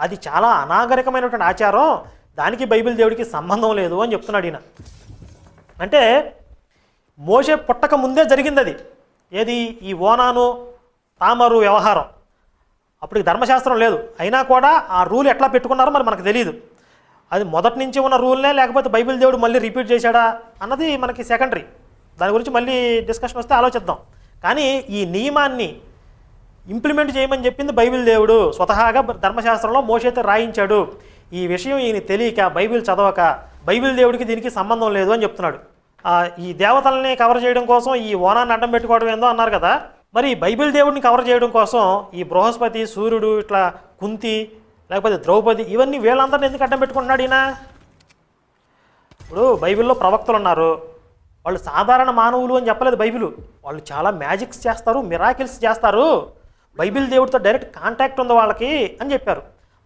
అది చాలా అనాగరికమైనటువంటి ఆచారం. దానికి బైబిల్ దేవుడికి సంబంధం లేదు అని చెప్తున్నాడు ఈయన. అంటే మోసే పుట్టక ముందే జరిగింది అది ఏది? ఈ ఓనాను తామరు వ్యవహారం. అప్పటికి ధర్మశాస్త్రం లేదు. అయినా కూడా ఆ రూల్ ఎట్లా పెట్టుకున్నారో మరి మనకు తెలియదు అది మొదటి నుంచి ఉన్న రూల్నే లేకపోతే బైబిల్ దేవుడు మళ్ళీ రిపీట్ చేశాడా అన్నది మనకి సెకండరీ. దాని గురించి మళ్ళీ డిస్కషన్ వస్తే ఆలోచిద్దాం. కానీ ఈ నియమాన్ని ఇంప్లిమెంట్ చేయమని చెప్పింది బైబిల్ దేవుడు. స్వతహాగా ధర్మశాస్త్రంలో మోషైతే రాయించాడు. ఈ విషయం ఈయన తెలియక బైబిల్ చదవక బైబిల్ దేవుడికి దీనికి సంబంధం లేదు అని చెప్తున్నాడు. ఈ దేవతల్ని కవర్ చేయడం కోసం ఈ ఓనాన్ని అడ్డం పెట్టుకోవడం ఏందో అన్నారు కదా. మరి బైబిల్ దేవుడిని కవర్ చేయడం కోసం ఈ బృహస్పతి సూర్యుడు ఇట్లా కుంతి లేకపోతే ద్రౌపది ఇవన్నీ వీళ్ళందరిని ఎందుకు అడ్డం పెట్టుకుంటున్నాడు ఈయన? ఇప్పుడు బైబిల్లో ప్రవక్తలు ఉన్నారు. వాళ్ళు సాధారణ మానవులు అని చెప్పలేదు బైబిల్. వాళ్ళు చాలా మ్యాజిక్స్ చేస్తారు మిరాకిల్స్ చేస్తారు. బైబిల్ దేవుడితో డైరెక్ట్ కాంటాక్ట్ ఉంది వాళ్ళకి అని చెప్పారు.